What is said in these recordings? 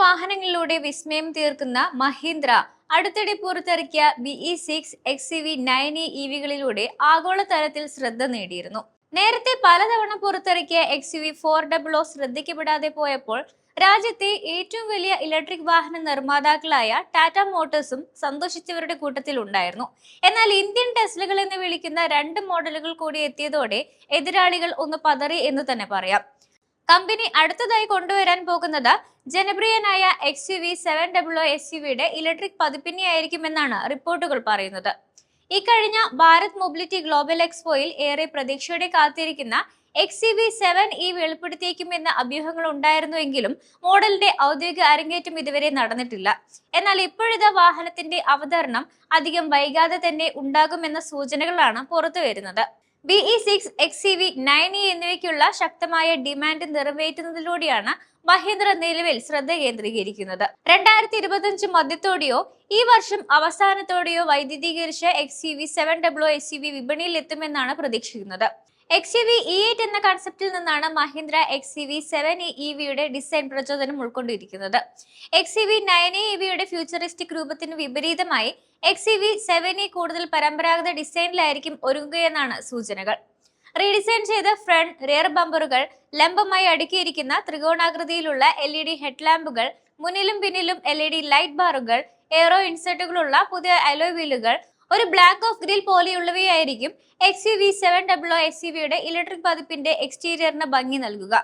വാഹനങ്ങളിലൂടെ വിസ്മയം തീർക്കുന്ന മഹീന്ദ്ര അടുത്തിടെ പുറത്തിറക്കിയ BE six X C V nine E വികളിലൂടെ ആഗോളതലത്തിൽ ശ്രദ്ധ നേടിയിരുന്നു. നേരത്തെ പലതവണ പുറത്തിറക്കിയ X U V four double O ശ്രദ്ധിക്കപ്പെടാതെ പോയപ്പോൾ രാജ്യത്തെ ഏറ്റവും വലിയ ഇലക്ട്രിക് വാഹന നിർമ്മാതാക്കളായ ടാറ്റ മോട്ടോഴ്സും സന്തോഷിച്ചവരുടെ കൂട്ടത്തിൽ ഉണ്ടായിരുന്നു. എന്നാൽ ഇന്ത്യൻ ടെസ്ലകൾ എന്ന് വിളിക്കുന്ന രണ്ട് മോഡലുകൾ കൂടി എത്തിയതോടെ എതിരാളികൾ ഒന്ന് പതറി എന്ന് തന്നെ പറയാം. കമ്പനി അടുത്തതായി കൊണ്ടുവരാൻ പോകുന്നത് ജനപ്രിയനായ X U V seven W S U വിയുടെ ഇലക്ട്രിക് പതിപ്പിനെയായിരിക്കുമെന്നാണ് റിപ്പോർട്ടുകൾ പറയുന്നത്. ഇക്കഴിഞ്ഞ ഭാരത് മൊബിലിറ്റി ഗ്ലോബൽ എക്സ്പോയിൽ ഏറെ പ്രതീക്ഷയോടെ കാത്തിരിക്കുന്ന എക്സ് സി വി സെവൻ ഈ വെളിപ്പെടുത്തിയേക്കുമെന്ന അഭ്യൂഹങ്ങൾ ഉണ്ടായിരുന്നുവെങ്കിലും മോഡലിന്റെ ഔദ്യോഗിക അരങ്ങേറ്റം ഇതുവരെ നടന്നിട്ടില്ല. എന്നാൽ ഇപ്പോഴത്തെ വാഹനത്തിന്റെ അവതരണം അധികം വൈകാതെ തന്നെ ഉണ്ടാകുമെന്ന സൂചനകളാണ് പുറത്തു വരുന്നത് BE six X C V nine E എന്നിവയ്ക്കുള്ള ശക്തമായ ഡിമാൻഡ് നിറവേറ്റുന്നതിലൂടെയാണ് മഹീന്ദ്ര നിലവിൽ ശ്രദ്ധ കേന്ദ്രീകരിക്കുന്നത്. രണ്ടായിരത്തി ഇരുപത്തിയഞ്ച് മധ്യത്തോടെയോ ഈ വർഷം അവസാനത്തോടെയോ വൈദ്യുതീകരിച്ച X C V seven W S C V വിപണിയിൽ എത്തുമെന്നാണ് പ്രതീക്ഷിക്കുന്നത്. എക്സ് വി ഇ എയ്റ്റ് എന്ന കൺസെപ്റ്റിൽ നിന്നാണ് Mahindra X V seven E വിയുടെ ഡിസൈൻ പ്രചോദനം ഉൾക്കൊണ്ടിരിക്കുന്നത്. എക്സ് വി നയൻ ഇ വിയുടെ ഫ്യൂച്ചറിസ്റ്റിക് രൂപത്തിന് വിപരീതമായി എക്സ് വി സെവൻ ഇ കൂടുതൽ പരമ്പരാഗത ഡിസൈനിലായിരിക്കും ഒരുങ്ങുകയെന്നാണ് സൂചനകൾ. റീഡിസൈൻ ചെയ്ത ഫ്രണ്ട് റിയർ ബമ്പറുകൾ ലംബമായി അടുക്കിയിരിക്കുന്ന ത്രികോണാകൃതിയിലുള്ള എൽ ഇ ഡി ഹെഡ്ലാമ്പുകൾ മുന്നിലും പിന്നിലും എൽ ഇ ഡി ലൈറ്റ് ബാറുകൾ എയറോ ഇൻസെർട്ടുകളുള്ള പുതിയ അലോയ് വീലുകൾ ഒരു black off grille പോലെയുള്ളവയായിരിക്കും X U V seven double O U വിയുടെ ഇലക്ട്രിക് പതിപ്പിന്റെ എക്സ്റ്റീരിയറിന് ഭംഗി നൽകുക.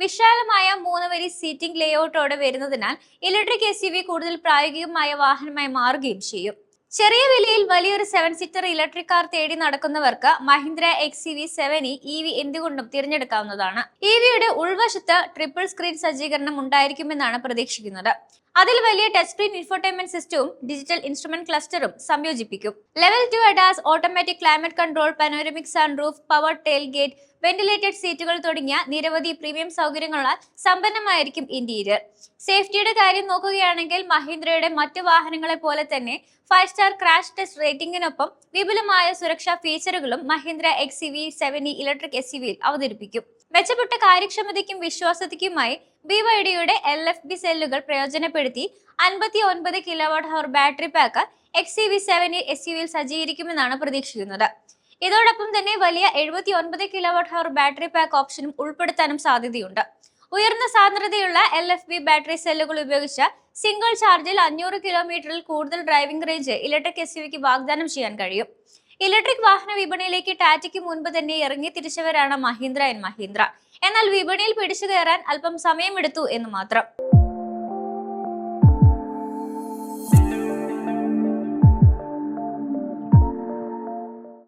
വിശാലമായ മൂന്ന് വരി സീറ്റിംഗ് ലേഔട്ടോടെ വരുന്നതിനാൽ ഇലക്ട്രിക് എസ് യു വി കൂടുതൽ പ്രായോഗികമായ വാഹനമായി മാറുകയും ചെയ്യും. ചെറിയ വിലയിൽ വലിയൊരു സെവൻ സീറ്റർ ഇലക്ട്രിക് കാർ തേടി നടക്കുന്നവർക്ക് Mahindra X E V seven E V എന്തുകൊണ്ടും തിരഞ്ഞെടുക്കാവുന്നതാണ്. ഇ വിയുടെ ഉൾവശത്ത് ട്രിപ്പിൾ സ്ക്രീൻ സജ്ജീകരണം ഉണ്ടായിരിക്കുമെന്നാണ് പ്രതീക്ഷിക്കുന്നത്. അതിൽ വലിയ ടച്ച് സ്ക്രീൻ ഇൻഫോർടൈൻമെന്റ് സിസ്റ്റവും ഡിജിറ്റൽ ഇൻസ്ട്രുമെന്റ് ക്ലസ്റ്ററും സംയോജിപ്പിക്കും. Level two ADAS automatic climate control panoramic sunroof power tailgate ventilated സീറ്റുകൾ തുടങ്ങിയ നിരവധി പ്രീമിയം സൗകര്യങ്ങളാൽ സമ്പന്നമായിരിക്കും ഇന്റീരിയർ സേഫ്റ്റിയുടെ കാര്യം നോക്കുകയാണെങ്കിൽ മഹീന്ദ്രയുടെ മറ്റു വാഹനങ്ങളെ പോലെ തന്നെ ഫൈവ് സ്റ്റാർ ക്രാഷ് ടെസ്റ്റ് റേറ്റിംഗിനൊപ്പം വിപുലമായ സുരക്ഷാ ഫീച്ചറുകളും Mahindra X C V seven E electric S വിയിൽ അവതരിപ്പിക്കും. മെച്ചപ്പെട്ട കാര്യക്ഷമതയ്ക്കും വിശ്വാസതയ്ക്കുമായി ബി വൈ ഡിയുടെ എൽ എഫ് ബി സെല്ലുകൾ പ്രയോജനപ്പെടുത്തി അൻപത്തി ഒൻപത് kilowatt hour battery pack X C V seven S U വിയിൽ സജ്ജീകരിക്കുമെന്നാണ് പ്രതീക്ഷിക്കുന്നത്. ഇതോടൊപ്പം തന്നെ വലിയ എഴുപത്തി ഒൻപത് കിലോവാട്ട് ഹവർ ബാറ്ററി പാക്ക് ഓപ്ഷനും ഉൾപ്പെടുത്താനും സാധ്യതയുണ്ട്. ഉയർന്ന സാന്ദ്രതയുള്ള എൽ എഫ് ബി ബാറ്ററി സെല്ലുകൾ ഉപയോഗിച്ച് സിംഗിൾ ചാർജിൽ അഞ്ഞൂറ് കിലോമീറ്ററിൽ കൂടുതൽ ഡ്രൈവിംഗ് റേഞ്ച് ഇലക്ട്രിക് എസ് യുവിക്ക് വാഗ്ദാനം ചെയ്യാൻ കഴിയും. ഇലക്ട്രിക് വാഹന വിപണിയിലേക്ക് ടാറ്റയ്ക്ക് മുൻപ് തന്നെ ഇറങ്ങി തിരിച്ചവരാണ് മഹീന്ദ്ര ആൻഡ് മഹീന്ദ്ര. എന്നാൽ വിപണിയിൽ പിടിച്ചു കയറാൻ അല്പം സമയമെടുത്തു എന്ന് മാത്രം.